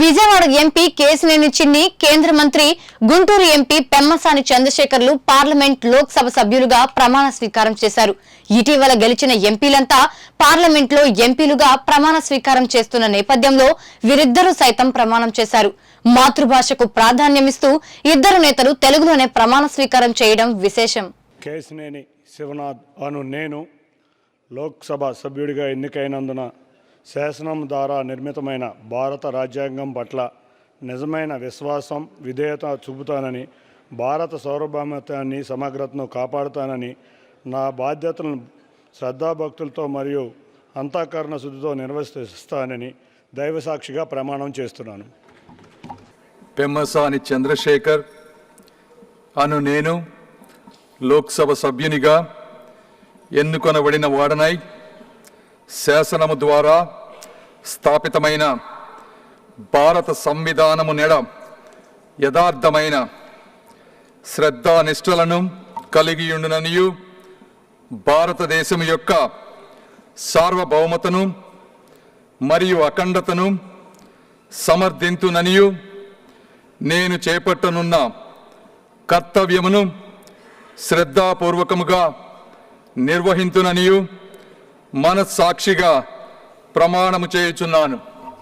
Vijayawada MP Kesineni Chinni కేంద్ర మంత్రి Guntur MP Pemmasani చంద్రశేఖర్లు పార్లమెంట్ లోక్సభ సభ్యులుగా ప్రమాణ స్వీకారం చేశారు. ఇటీవల గెలిచిన ఎంపీలంతా పార్లమెంట్లో ఎంపీలుగా ప్రమాణ స్వీకారం చేస్తున్న నేపథ్యంలో వీరిద్దరూ సైతం ప్రమాణం చేశారు. మాతృభాషకు ప్రాధాన్యమిస్తూ ఇద్దరు నేతలు తెలుగులోనే ప్రమాణ స్వీకారం చేయడం విశేషం. కేసినేని శివనాథ్ అను నేను లోక్సభ సభ్యుడిగా ఎన్నికైనందున శాసనం ద్వారా నిర్మితమైన భారత రాజ్యాంగం పట్ల నిజమైన విశ్వాసం విధేయత చూపుతానని భారత సార్వభౌమత్వాన్ని సమగ్రతను కాపాడుతానని నా బాధ్యతలను శ్రద్ధాభక్తులతో మరియు అంతఃకరణ శుద్ధితో నిర్వహిస్తానని దైవసాక్షిగా ప్రమాణం చేస్తున్నాను. పెమ్మసాని చంద్రశేఖర్ అను నేను లోక్సభ సభ్యునిగా ఎన్నుకొనబడిన వాడనై శాసనము ద్వారా స్థాపితమైన భారత సంవిధానము నెడ యథార్థమైన శ్రద్ధానిష్టలను కలిగియుండుననియు భారతదేశం యొక్క సార్వభౌమతను మరియు అఖండతను సమర్థింతుననియు నేను చేపట్టనున్న కర్తవ్యమును శ్రద్ధాపూర్వకముగా నిర్వహింతుననియు మనస్సాక్షిగా ప్రమాణము చేయుచున్నాను.